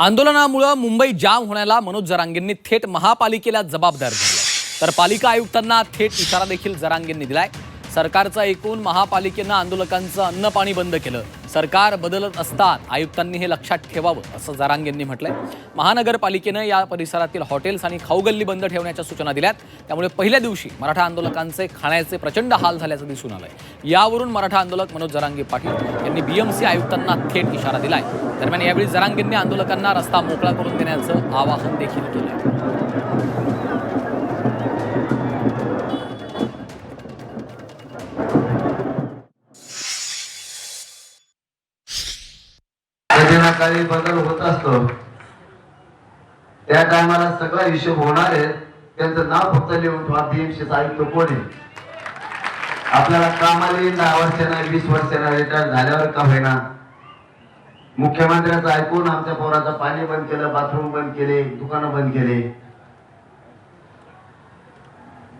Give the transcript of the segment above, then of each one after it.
आंदोलनामुळं मुंबई जाम होण्याला मनोज जरांगेंनी थेट महापालिकेला जबाबदार धरलं. तर पालिका आयुक्तांना थेट इशारा देखील जरांगेंनी दिलाय. सरकारचं एकूण महापालिकेनं आंदोलकांचं अन्न पाणी बंद केलं. सरकार बदलत असतात आयुक्तांनी हे लक्षात ठेवावं असं जरांगेंनी म्हटलंय. महानगरपालिकेनं या परिसरातील हॉटेल्स आणि खाऊगल्ली बंद ठेवण्याच्या सूचना दिल्यात. त्यामुळे पहिल्या दिवशी मराठा आंदोलकांचे खाण्याचे प्रचंड हाल झाल्याचं दिसून आलंय. यावरून मराठा आंदोलक मनोज जरांगे पाटील यांनी बीएमसी आयुक्तांना थेट इशारा दिलाय. दरम्यान यावेळी जरांगेंनी आंदोलकांना रस्ता मोकळा करून देण्याचं आवाहन देखील केलंय. ना काही बदल होत असतो. त्या टायमाला सगळा हिशोब होणार आहे. त्यांचं नाव फक्त लिहून ठेवा बीएमसीचा आयुक्त कोण? आहे आपल्याला कामाला येईल दहा वर्षांना वीस वर्षांना रिटायर झाल्यावर का होईना? मुख्यमंत्र्याचं ऐकून आमच्या पोराचं पाणी बंद केलं बाथरूम बंद केले दुकानं बंद केले.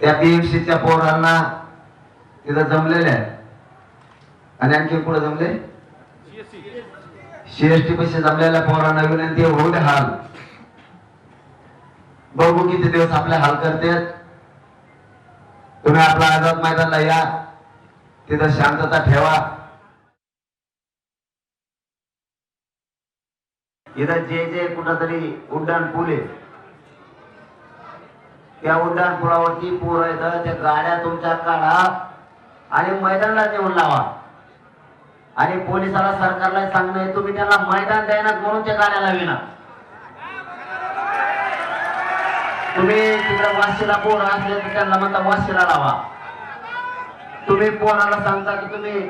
त्या बीएमसीच्या पोरांना तिथं जमलेल्या आहे. आणि आणखी पुढे जमले? सीएसटी बसेस आपल्याला पोरांना विनंती आहे, होऊ हाल. बघू किती दिवस आपले हाल करते तुम्ही आपला आझाद मैदानला या. तिथं शांतता ठेवा. इथं जे जे कुठंतरी उड्डाण पूल आहे त्या उड्डाण पुलावरती पूर येतं त्या गाड्या तुमच्या काढा आणि मैदानाला नेऊन लावा. आणि पोलिसाला सरकारला सांगणं तुम्ही त्यांना मैदान द्यायना म्हणून त्या गाड्या लाविना. तुम्ही तिकडे वाशीला पोर असले तर त्यांना म्हणता वाशीला लावा. तुम्ही पोराला सांगता की तुम्ही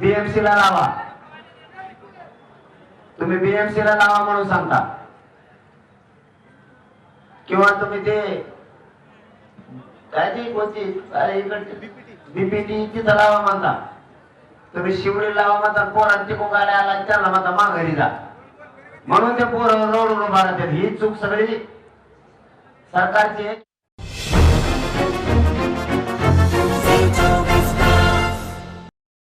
बीएमसी ला लावा. तुम्ही बीएमसी ला लावा म्हणून सांगता. किंवा तुम्ही ते काय ती कोणती अरे इकडची बीपीटी तिथं लावा म्हणता. तुम्ही शिवडी लावा म्हणता पोरांना तिकून गाड्या आला त्यांना म्हणता माघारी जा. म्हणून ते पोरं रोड उभा राहतात. ही चूक सगळी सरकारची आहे.